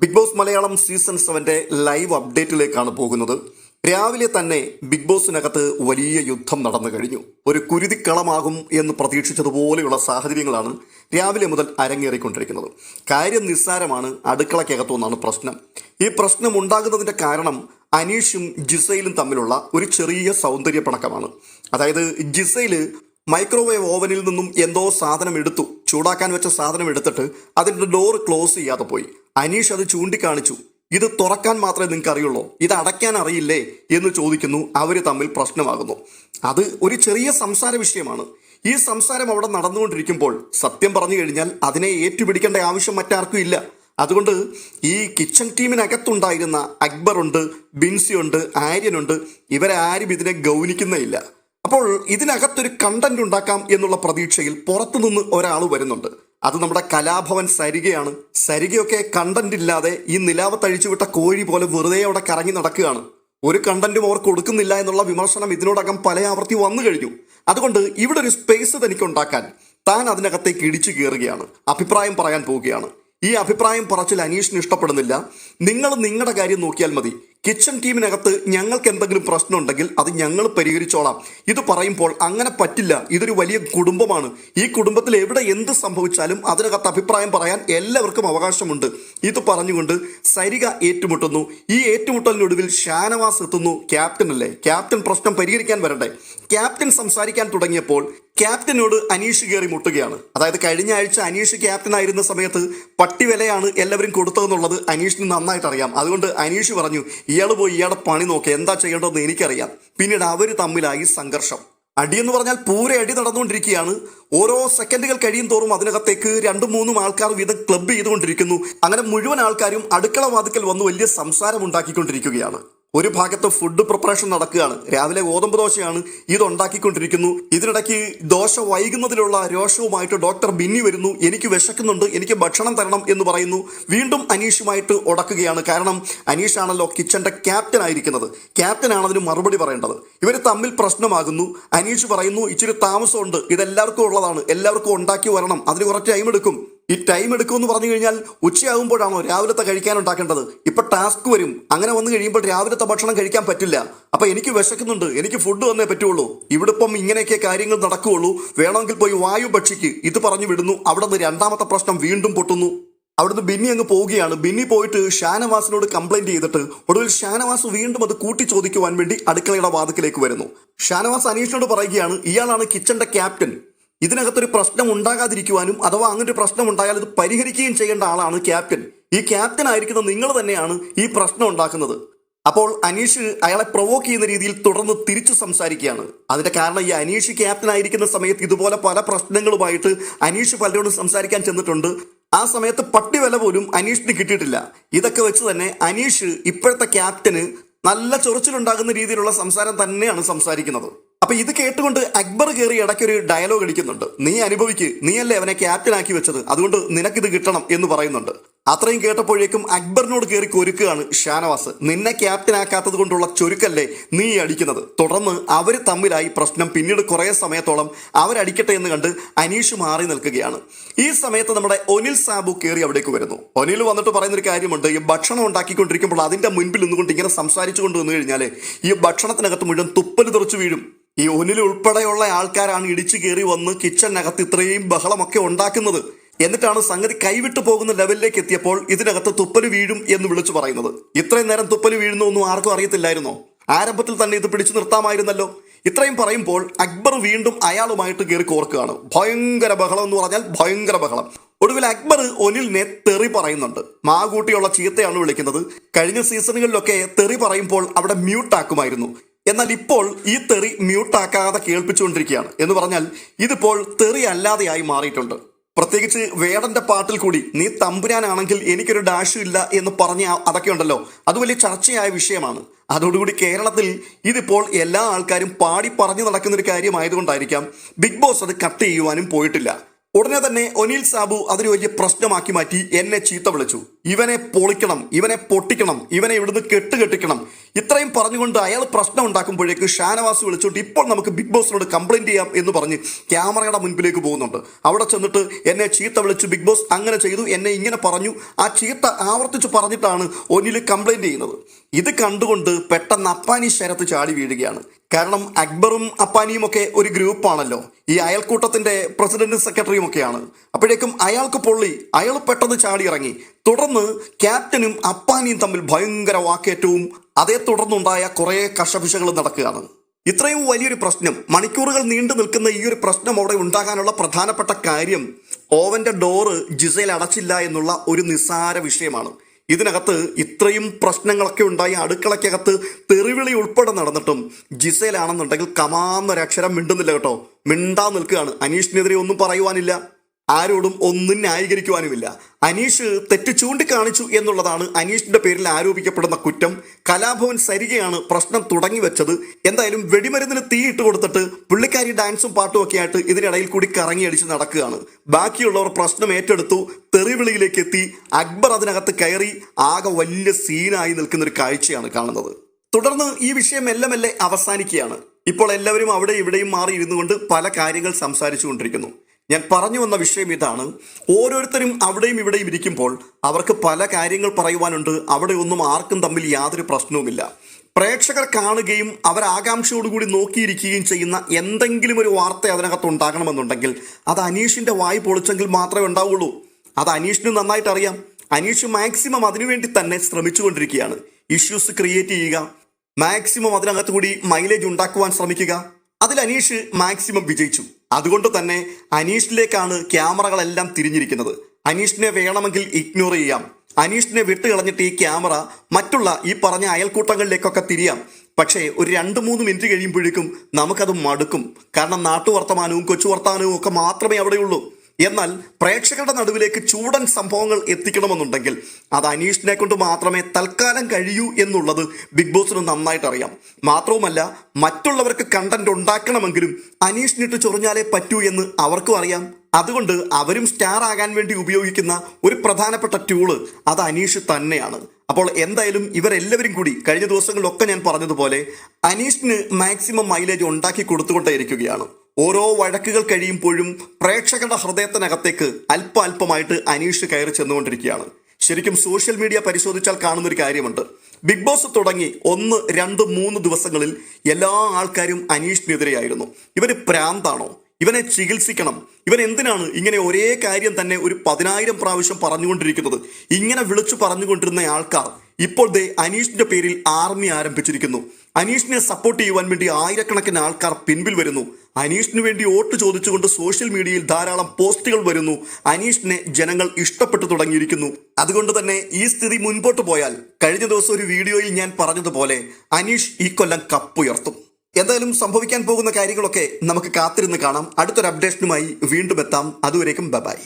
Big boss Malayalam season സെവന്റെ live അപ്ഡേറ്റിലേക്കാണ് പോകുന്നത്. രാവിലെ തന്നെ ബിഗ് ബോസിനകത്ത് വലിയ യുദ്ധം നടന്നു കഴിഞ്ഞു. ഒരു കുരുതിക്കളമാകും എന്ന് പ്രതീക്ഷിച്ചതുപോലെയുള്ള സാഹചര്യങ്ങളാണ് രാവിലെ മുതൽ അരങ്ങേറിക്കൊണ്ടിരിക്കുന്നത്. കാര്യം നിസ്സാരമാണ് അടുക്കളക്കകത്തുനിന്നാണ് പ്രശ്നം. ഈ പ്രശ്നം ഉണ്ടാകുന്നതിന്റെ കാരണം അനീഷും ജിസയിലും തമ്മിലുള്ള ഒരു ചെറിയ സൗന്ദര്യ പണക്കമാണ്. അതായത് ജിസയിൽ മൈക്രോവേവ് ഓവനിൽ നിന്നും എന്തോ സാധനം എടുത്തു. ചൂടാക്കാൻ വെച്ച സാധനം എടുത്തിട്ട് അതിന്റെ ഡോർ ക്ലോസ് ചെയ്യാതെ പോയി. അനീഷ് അത് ചൂണ്ടിക്കാണിച്ചു. ഇത് തുറക്കാൻ മാത്രമേ നിങ്ങൾക്ക് അറിയുള്ളൂ ഇത് അടയ്ക്കാൻ അറിയില്ലേ എന്ന് ചോദിക്കുന്നു. അവർ തമ്മിൽ പ്രശ്നമാകുന്നു. അത് ഒരു ചെറിയ സംസാര വിഷയമാണ്. ഈ സംസാരം അവിടെ നടന്നുകൊണ്ടിരിക്കുമ്പോൾ സത്യം പറഞ്ഞു കഴിഞ്ഞാൽ അതിനെ ഏറ്റുപിടിക്കേണ്ട ആവശ്യം മറ്റാർക്കും ഇല്ല. അതുകൊണ്ട് ഈ കിച്ചൺ ടീമിനകത്തുണ്ടായിരുന്ന അക്ബറുണ്ട് ബിൻസിയുണ്ട് ആര്യനുണ്ട് ഇവരാരും ഇതിനെ ഗൗനിക്കുന്നേയില്ല അപ്പോൾ ഇതിനകത്തൊരു കണ്ടന്റ് ഉണ്ടാക്കാം എന്നുള്ള പ്രതീക്ഷയിൽ പുറത്തുനിന്ന് ഒരാൾ വരുന്നുണ്ട്. അത് നമ്മുടെ കലാഭവൻ സരികയാണ്. സരികയൊക്കെ കണ്ടന്റ് ഇല്ലാതെ ഈ നിലാവത്ത് അഴിച്ചുവിട്ട കോഴി പോലെ വെറുതെ അവിടെ കറങ്ങി നടക്കുകയാണ്. ഒരു കണ്ടന്റും അവർ കൊടുക്കുന്നില്ല എന്നുള്ള വിമർശനം ഇതിനോടകം പല ആവർത്തി വന്നു കഴിഞ്ഞു. അതുകൊണ്ട് ഇവിടെ ഒരു സ്പേസ് തനിക്ക് ഉണ്ടാക്കാൻ താൻ അതിനകത്തേക്ക് ഇടിച്ചു കയറുകയാണ്. അഭിപ്രായം പറയാൻ പോവുകയാണ്. ഈ അഭിപ്രായം പറച്ചിൽ അനീഷിന് ഇഷ്ടപ്പെടുന്നില്ല. നിങ്ങൾ നിങ്ങളുടെ കാര്യം നോക്കിയാൽ മതി. കിച്ചൺ ടീമിനകത്ത് ഞങ്ങൾക്ക് എന്തെങ്കിലും പ്രശ്നമുണ്ടെങ്കിൽ അത് ഞങ്ങൾ പരിഹരിച്ചോളാം. ഇത് പറയുമ്പോൾ അങ്ങനെ പറ്റില്ല. ഇതൊരു വലിയ കുടുംബമാണ്. ഈ കുടുംബത്തിൽ എവിടെ എന്ത് സംഭവിച്ചാലും അതിനകത്ത് അഭിപ്രായം പറയാൻ എല്ലാവർക്കും അവകാശമുണ്ട്. ഇത് പറഞ്ഞുകൊണ്ട് സരിക ഏറ്റുമുട്ടുന്നു. ഈ ഏറ്റുമുട്ടലിനൊടുവിൽ ഷാനവാസ് എത്തുന്നു ക്യാപ്റ്റൻ അല്ലേ ക്യാപ്റ്റൻ പ്രശ്നം പരിഹരിക്കാൻ വരട്ടെ. ക്യാപ്റ്റൻ സംസാരിക്കാൻ തുടങ്ങിയപ്പോൾ ക്യാപ്റ്റനോട് അനീഷ് കയറി മുട്ടുകയാണ്. അതായത് കഴിഞ്ഞ ആഴ്ച അനീഷ് ക്യാപ്റ്റൻ ആയിരുന്ന സമയത്ത് പട്ടി വിലയാണ് എല്ലാവരും കൊടുത്തതെന്നുള്ളത് അനീഷിന് നന്നായിട്ട് അറിയാം. അതുകൊണ്ട് അനീഷ് പറഞ്ഞു ഇയാൾ പോയി ഇയാളുടെ പണി നോക്കി എന്താ ചെയ്യേണ്ടതെന്ന് എനിക്കറിയാം. പിന്നീട് അവർ തമ്മിലായി സംഘർഷം. അടിയെന്ന് പറഞ്ഞാൽ പൂരെ അടി നടന്നുകൊണ്ടിരിക്കുകയാണ്. ഓരോ സെക്കൻഡുകൾ കഴിയും തോറും അതിനകത്തേക്ക് രണ്ടും മൂന്നും ആൾക്കാർ വീതം ക്ലബ്ബ് ചെയ്തുകൊണ്ടിരിക്കുന്നു. അങ്ങനെ മുഴുവൻ ആൾക്കാരും അടുക്കള വാതിക്കൽ വന്ന് വലിയ സംസാരം ഉണ്ടാക്കിക്കൊണ്ടിരിക്കുകയാണ്. ഒരു ഭാഗത്ത് ഫുഡ് പ്രിപ്പറേഷൻ നടക്കുകയാണ്. രാവിലെ ഗോതമ്പ് ദോശയാണ് ഇത് ഉണ്ടാക്കിക്കൊണ്ടിരിക്കുന്നു. ഇതിനിടയ്ക്ക് ദോശ വൈകുന്നതിലുള്ള രോഷവുമായിട്ട് ഡോക്ടർ ബിന്നി വരുന്നു. എനിക്ക് വിശക്കുന്നുണ്ട്. എനിക്ക് ഭക്ഷണം തരണം എന്ന് പറയുന്നു. വീണ്ടും അനീഷുമായിട്ട് ഉടക്കുകയാണ്. കാരണം അനീഷാണല്ലോ കിച്ചന്റെ ക്യാപ്റ്റൻ ആയിരിക്കുന്നത്. ക്യാപ്റ്റൻ ആണ് അതിന് മറുപടി പറയേണ്ടത്. ഇവർ തമ്മിൽ പ്രശ്നമാകുന്നു. അനീഷ് പറയുന്നു ഇച്ചിരി താമസമുണ്ട്. ഇതെല്ലാവർക്കും ഉള്ളതാണ്. എല്ലാവർക്കും ഉണ്ടാക്കി വരണം. അതിന് കുറച്ച് ടൈം എടുക്കും. ഈ ടൈം എടുക്കുമെന്ന് പറഞ്ഞു കഴിഞ്ഞാൽ ഉച്ചയാകുമ്പോഴാണോ രാവിലത്തെ കഴിക്കാൻ ഉണ്ടാക്കേണ്ടത്? ഇപ്പൊ ടാസ്ക് വരും. അങ്ങനെ വന്നു കഴിയുമ്പോൾ രാവിലത്തെ ഭക്ഷണം കഴിക്കാൻ പറ്റില്ല. അപ്പൊ എനിക്ക് വിശക്കുന്നുണ്ട്. എനിക്ക് ഫുഡ് വന്നേ പറ്റുള്ളൂ. ഇവിടെ ഇപ്പം ഇങ്ങനെയൊക്കെ കാര്യങ്ങൾ നടക്കുകയുള്ളൂ. വേണമെങ്കിൽ പോയി വായു ഭക്ഷിക്ക്. ഇത് പറഞ്ഞു വിടുന്നു. അവിടെ നിന്ന് രണ്ടാമത്തെ പ്രശ്നം വീണ്ടും പൊട്ടുന്നു. അവിടുന്ന് ബിന്നി അങ്ങ് പോവുകയാണ്. ബിന്നി പോയിട്ട് ഷാനവാസിനോട് കംപ്ലൈന്റ് ചെയ്തിട്ട് ഒടുവിൽ ഷാനവാസ് വീണ്ടും അത് കൂട്ടി ചോദിക്കുവാൻ വേണ്ടി അടുക്കളയുടെ വാതിക്കിലേക്ക് വരുന്നു. ഷാനവാസ് അനീഷിനോട് പറയുകയാണ് ഇയാളാണ് കിച്ചന്റെ ക്യാപ്റ്റൻ ഇതിനകത്തൊരു പ്രശ്നം ഉണ്ടാകാതിരിക്കുവാനും അഥവാ അങ്ങനെ ഒരു പ്രശ്നം ഉണ്ടായാൽ ഇത് പരിഹരിക്കുകയും ചെയ്യേണ്ട ആളാണ് ക്യാപ്റ്റൻ. ഈ ക്യാപ്റ്റൻ ആയിരിക്കുന്ന നിങ്ങൾ തന്നെയാണ് ഈ പ്രശ്നം ഉണ്ടാക്കുന്നത്. അപ്പോൾ അനീഷ് അയാളെ പ്രൊവോക്ക് ചെയ്യുന്ന രീതിയിൽ തുടർന്ന് തിരിച്ചു സംസാരിക്കുകയാണ്. അതിന്റെ കാരണം ഈ അനീഷ് ക്യാപ്റ്റൻ ആയിരിക്കുന്ന സമയത്ത് ഇതുപോലെ പല പ്രശ്നങ്ങളുമായിട്ട് അനീഷ് പലരോടും സംസാരിക്കാൻ ചെന്നിട്ടുണ്ട്. ആ സമയത്ത് പട്ടി വില പോലും അനീഷിന് കിട്ടിയിട്ടില്ല. ഇതൊക്കെ വെച്ച് തന്നെ അനീഷ് ഇപ്പോഴത്തെ ക്യാപ്റ്റന് നല്ല ചൊറിച്ചിലുണ്ടാകുന്ന രീതിയിലുള്ള സംസാരം തന്നെയാണ് സംസാരിക്കുന്നത്. അപ്പൊ ഇത് കേട്ടുകൊണ്ട് അക്ബർ കയറി ഇടയ്ക്കൊരു ഡയലോഗ് അടിക്കുന്നുണ്ട്. നീ അനുഭവിക്ക്. നീയല്ലേ അവനെ ക്യാപ്റ്റൻ ആക്കി വെച്ചത്? അതുകൊണ്ട് നിനക്കിത് കിട്ടണം എന്ന് പറയുന്നുണ്ട്. അത്രയും കേട്ടപ്പോഴേക്കും അക്ബറിനോട് കയറി കൊരുക്കുകയാണ് ഷാനവാസ്. നിന്നെ ക്യാപ്റ്റൻ ആക്കാത്തത് കൊണ്ടുള്ള ചൊരുക്കല്ലേ നീ അടിക്കുന്നത്? തുടർന്ന് അവർ തമ്മിലായി പ്രശ്നം പിന്നീട് കുറേ സമയത്തോളം അവരടിക്കട്ടെ എന്ന് കണ്ട് അനീഷ് മാറി നിൽക്കുകയാണ്. ഈ സമയത്ത് നമ്മുടെ ഒനിൽ സാബു കയറി അവിടേക്ക് വരുന്നു. ഒനിൽ വന്നിട്ട് പറയുന്നൊരു കാര്യമുണ്ട് ഈ ഭക്ഷണം ഉണ്ടാക്കിക്കൊണ്ടിരിക്കുമ്പോൾ അതിന്റെ മുൻപിൽ നിന്നുകൊണ്ട് ഇങ്ങനെ സംസാരിച്ചു കൊണ്ട് വന്നു കഴിഞ്ഞാൽ ഈ ഭക്ഷണത്തിനകത്ത് മുഴുവൻ തുപ്പൽ തെറിച്ചു വീഴും. ഈ ഒനിൽ ഉൾപ്പെടെയുള്ള ആൾക്കാരാണ് ഇടിച്ചു കയറി വന്ന് കിച്ചണിനകത്ത് ഇത്രയും ബഹളമൊക്കെ ഉണ്ടാക്കുന്നത്. എന്നിട്ടാണ് സംഗതി കൈവിട്ടു പോകുന്ന ലെവലിലേക്ക് എത്തിയപ്പോൾ ഇതിനകത്ത് തുപ്പൽ വീഴും എന്ന് വിളിച്ചു പറയുന്നത്. ഇത്രയും നേരം തുപ്പൽ വീഴുന്നു ഒന്നും ആർക്കും അറിയത്തില്ലായിരുന്നോ? ആരംഭത്തിൽ തന്നെ ഇത് പിടിച്ചു നിർത്താമായിരുന്നല്ലോ. ഇത്രയും പറയുമ്പോൾ അക്ബർ വീണ്ടും അയാളുമായിട്ട് കയറി കോർക്കുകയാണ്. ഭയങ്കര ബഹളം എന്ന് പറഞ്ഞാൽ ഭയങ്കര ബഹളം. ഒടുവിൽ അക്ബർ ഒനിലിനെ തെറി പറയുന്നുണ്ട്. മാകൂട്ടിയുള്ള ചീത്തയാണ് വിളിക്കുന്നത്. കഴിഞ്ഞ സീസണുകളിലൊക്കെ തെറി പറയുമ്പോൾ അവിടെ മ്യൂട്ടാക്കുമായിരുന്നു എന്നാൽ ഇപ്പോൾ ഈ തെറി മ്യൂട്ടാക്കാതെ കേൾപ്പിച്ചുകൊണ്ടിരിക്കുകയാണ്. എന്ന് പറഞ്ഞാൽ ഇതിപ്പോൾ തെറി അല്ലാതെയായി മാറിയിട്ടുണ്ട്. പ്രത്യേകിച്ച് വേടന്റെ പാട്ടിൽ കൂടി നീ തമ്പുരാനാണെങ്കിൽ എനിക്കൊരു ഡാഷും ഇല്ല എന്ന് പറഞ്ഞ അതൊക്കെ ഉണ്ടല്ലോ. അത് വലിയ ചർച്ചയായ വിഷയമാണ്. അതോടുകൂടി കേരളത്തിൽ ഇതിപ്പോൾ എല്ലാ ആൾക്കാരും പാടി പറഞ്ഞു നടക്കുന്ന ഒരു കാര്യമായതുകൊണ്ടായിരിക്കാം ബിഗ് ബോസ് അത് കട്ട് ചെയ്യുവാനും പോയിട്ടില്ല. ഉടനെ തന്നെ ഒനിൽ സാബു അതിന് വലിയ പ്രശ്നമാക്കി മാറ്റി എന്നെ ചീത്ത വിളിച്ചു. ഇവനെ പൊളിക്കണം ഇവനെ പൊട്ടിക്കണം ഇവനെ ഇവിടുന്ന് കെട്ടുകെട്ടിക്കണം. ഇത്രയും പറഞ്ഞുകൊണ്ട് അയാൾ പ്രശ്നം ഉണ്ടാക്കുമ്പോഴേക്ക് ഷാനവാസ് വിളിച്ചുകൊണ്ട് ഇപ്പോൾ നമുക്ക് ബിഗ് ബോസിനോട് കംപ്ലൈന്റ് ചെയ്യാം എന്ന് പറഞ്ഞ് ക്യാമറയുടെ മുൻപിലേക്ക് പോകുന്നുണ്ട്. അവിടെ ചെന്നിട്ട് എന്നെ ചീത്ത വിളിച്ചു ബിഗ് ബോസ് അങ്ങനെ ചെയ്തു എന്നെ ഇങ്ങനെ പറഞ്ഞു. ആ ചീത്ത ആവർത്തിച്ച് പറഞ്ഞിട്ടാണ് ഒന്നിൽ കംപ്ലൈന്റ് ചെയ്യുന്നത്. ഇത് കണ്ടുകൊണ്ട് പെട്ടെന്ന് അപ്പാനി ശരത്ത് ചാടി വീഴുകയാണ്. കാരണം അക്ബറും അപ്പാനിയും ഒക്കെ ഒരു ഗ്രൂപ്പാണല്ലോ ഈ അയൽക്കൂട്ടത്തിന്റെ പ്രസിഡന്റും സെക്രട്ടറിയും ഒക്കെയാണ്. അപ്പോഴേക്കും അയാൾക്ക് പൊള്ളി അയാൾ പെട്ടെന്ന് ചാടി ഇറങ്ങി. തുടർന്ന് ക്യാപ്റ്റനും അപ്പാനിയും തമ്മിൽ ഭയങ്കര വാക്കേറ്റവും അതേ തുടർന്നുണ്ടായ കുറേ കഷപിശകൾ നടക്കുകയാണ്. ഇത്രയും വലിയൊരു പ്രശ്നം മണിക്കൂറുകൾ നീണ്ടു നിൽക്കുന്ന ഈ ഒരു പ്രശ്നം അവിടെ ഉണ്ടാകാനുള്ള പ്രധാനപ്പെട്ട കാര്യം ഓവന്റെ ഡോറ് ജിസയിൽ അടച്ചില്ല എന്നുള്ള ഒരു നിസ്സാര വിഷയമാണ്. ഇതിനകത്ത് ഇത്രയും പ്രശ്നങ്ങളൊക്കെ ഉണ്ടായി അടുക്കളയ്ക്കകത്ത് തെറിവിളി ഉൾപ്പെടെ നടന്നിട്ടും ജിസയിലാണെന്നുണ്ടെങ്കിൽ കമാന്നൊരക്ഷരം മിണ്ടുന്നില്ല കേട്ടോ. മിണ്ടാ നിൽക്കുകയാണ്. അനീഷിനെതിരെ ഒന്നും പറയുവാനില്ല. ആരോടും ഒന്നും ന്യായീകരിക്കുവാനുമില്ല. അനീഷ് തെറ്റ് ചൂണ്ടിക്കാണിച്ചു എന്നുള്ളതാണ് അനീഷിന്റെ പേരിൽ ആരോപിക്കപ്പെടുന്ന കുറ്റം. കലാഭവൻ സരികയാണ് പ്രശ്നം തുടങ്ങി വെച്ചത്. എന്തായാലും വെടിമരുന്നിന് തീയിട്ട് കൊടുത്തിട്ട് പുള്ളിക്കാരി ഡാൻസും പാട്ടും ഒക്കെ ആയിട്ട് ഇതിനിടയിൽ കൂടി കറങ്ങി അടിച്ച് നടക്കുകയാണ്. ബാക്കിയുള്ളവർ പ്രശ്നം ഏറ്റെടുത്തു. തെറിവിളിയിലേക്ക് എത്തി. അക്ബർ അതിനകത്ത് കയറി ആകെ വലിയ സീനായി നിൽക്കുന്ന ഒരു കാഴ്ചയാണ് കാണുന്നത്. തുടർന്ന് ഈ വിഷയം എല്ലാം എല്ലാം അവസാനിക്കുകയാണ്. ഇപ്പോൾ എല്ലാവരും അവിടെ ഇവിടെയും മാറി ഇരുന്നുകൊണ്ട് പല കാര്യങ്ങൾ സംസാരിച്ചു കൊണ്ടിരിക്കുന്നു ഞാൻ പറഞ്ഞു വന്ന വിഷയം ഇതാണ്. ഓരോരുത്തരും അവിടെയും ഇവിടെയും ഇരിക്കുമ്പോൾ അവർക്ക് പല കാര്യങ്ങൾ പറയുവാനുണ്ട്. അവിടെ ഒന്നും ആർക്കും തമ്മിൽ യാതൊരു പ്രശ്നവുമില്ല. പ്രേക്ഷകർ കാണുകയും അവർ ആകാംക്ഷയോടുകൂടി നോക്കിയിരിക്കുകയും ചെയ്യുന്ന എന്തെങ്കിലും ഒരു വാർത്ത അതിനകത്ത് ഉണ്ടാകണമെന്നുണ്ടെങ്കിൽ അത് അനീഷിന്റെ വായി പൊളിച്ചെങ്കിൽ മാത്രമേ ഉണ്ടാവുള്ളൂ. അത് അനീഷിന് നന്നായിട്ട് അറിയാം അനീഷ് മാക്സിമം അതിനുവേണ്ടി തന്നെ ശ്രമിച്ചുകൊണ്ടിരിക്കുകയാണ്. ഇഷ്യൂസ് ക്രിയേറ്റ് ചെയ്യുക മാക്സിമം അതിനകത്ത് കൂടി മൈലേജ് ഉണ്ടാക്കുവാൻ ശ്രമിക്കുക. അതിൽ അനീഷ് മാക്സിമം വിജയിച്ചു. അതുകൊണ്ട് തന്നെ അനീഷിലേക്കാണ് ക്യാമറകളെല്ലാം തിരിഞ്ഞിരിക്കുന്നത്. അനീഷിനെ വേണമെങ്കിൽ ഇഗ്നോർ ചെയ്യാം. അനീഷിനെ വിട്ടുകളഞ്ഞിട്ട് ഈ ക്യാമറ മറ്റുള്ള ഈ പറഞ്ഞ അയൽക്കൂട്ടങ്ങളിലേക്കൊക്കെ തിരിയാം. പക്ഷേ ഒരു രണ്ട് മൂന്ന് മിനിറ്റ് കഴിയുമ്പോഴേക്കും നമുക്കത് മടുക്കും. കാരണം നാട്ടുവർത്തമാനവും കൊച്ചു വർത്തമാനവും ഒക്കെ മാത്രമേ അവിടെയുള്ളൂ. എന്നാൽ പ്രേക്ഷകരുടെ നടുവിലേക്ക് ചൂടൻ സംഭവങ്ങൾ എത്തിക്കണമെന്നുണ്ടെങ്കിൽ അത് അനീഷിനെ കൊണ്ട് മാത്രമേ തൽക്കാലം കഴിയൂ എന്നുള്ളത് ബിഗ് ബോസിന് നന്നായിട്ട് അറിയാം. മാത്രവുമല്ല മറ്റുള്ളവർക്ക് കണ്ടന്റ് ഉണ്ടാക്കണമെങ്കിലും അനീഷിനിട്ട് ചൊറിഞ്ഞാലേ പറ്റൂ എന്ന് അവർക്കും അറിയാം. അതുകൊണ്ട് അവരും സ്റ്റാർ ആകാൻ വേണ്ടി ഉപയോഗിക്കുന്ന ഒരു പ്രധാനപ്പെട്ട ട്യൂൾ അത് അനീഷ് തന്നെയാണ്. അപ്പോൾ എന്തായാലും ഇവരെല്ലാവരും കൂടി കഴിഞ്ഞ ദിവസങ്ങളിലൊക്കെ ഞാൻ പറഞ്ഞതുപോലെ അനീഷിന് മാക്സിമം മൈലേജ് ഉണ്ടാക്കി കൊടുത്തുകൊണ്ടേയിരിക്കുകയാണ്. ഓരോ വഴക്കുകൾ കഴിയുമ്പോഴും പ്രേക്ഷകരുടെ ഹൃദയത്തിനകത്തേക്ക് അല്പ അല്പമായിട്ട് അനീഷ് കയറി ചെന്നുകൊണ്ടിരിക്കുകയാണ്. ശരിക്കും സോഷ്യൽ മീഡിയ പരിശോധിച്ചാൽ കാണുന്നൊരു കാര്യമുണ്ട്. ബിഗ് ബോസ് തുടങ്ങി ഒന്ന് രണ്ട് മൂന്ന് ദിവസങ്ങളിൽ എല്ലാ ആൾക്കാരും അനീഷിനെതിരെയായിരുന്നു. ഇവർ പ്രാന്താണോ? ഇവനെ ചികിത്സിക്കണം. ഇവൻ എന്തിനാണ് ഇങ്ങനെ ഒരേ കാര്യം തന്നെ ഒരു പതിനായിരം പ്രാവശ്യം പറഞ്ഞുകൊണ്ടിരിക്കുന്നത്? ഇങ്ങനെ വിളിച്ചു പറഞ്ഞുകൊണ്ടിരുന്ന ആൾക്കാർ ഇപ്പോൾ ദേ അനീഷിന്റെ പേരിൽ ആർമി ആരംഭിച്ചിരിക്കുന്നു. അനീഷിനെ സപ്പോർട്ട് ചെയ്യുവാൻ വേണ്ടി ആയിരക്കണക്കിന് ആൾക്കാർ പിൻപിൽ വരുന്നു. അനീഷിന് വേണ്ടി വോട്ട് ചോദിച്ചുകൊണ്ട് സോഷ്യൽ മീഡിയയിൽ ധാരാളം പോസ്റ്റുകൾ വരുന്നു. അനീഷിനെ ജനങ്ങൾ ഇഷ്ടപ്പെട്ടു തുടങ്ങിയിരിക്കുന്നു. അതുകൊണ്ട് തന്നെ ഈ സ്ഥിതി മുൻപോട്ട് പോയാൽ കഴിഞ്ഞ ദിവസം ഒരു വീഡിയോയിൽ ഞാൻ പറഞ്ഞതുപോലെ അനീഷ് ഈ കൊല്ലം കപ്പുയർത്തും എന്തായാലും സംഭവിക്കാൻ പോകുന്ന കാര്യങ്ങളൊക്കെ നമുക്ക് കാത്തിരുന്ന് കാണാം. അടുത്തൊരു അപ്ഡേഷനുമായി വീണ്ടും എത്താം. അതുവരേക്കും ബൈ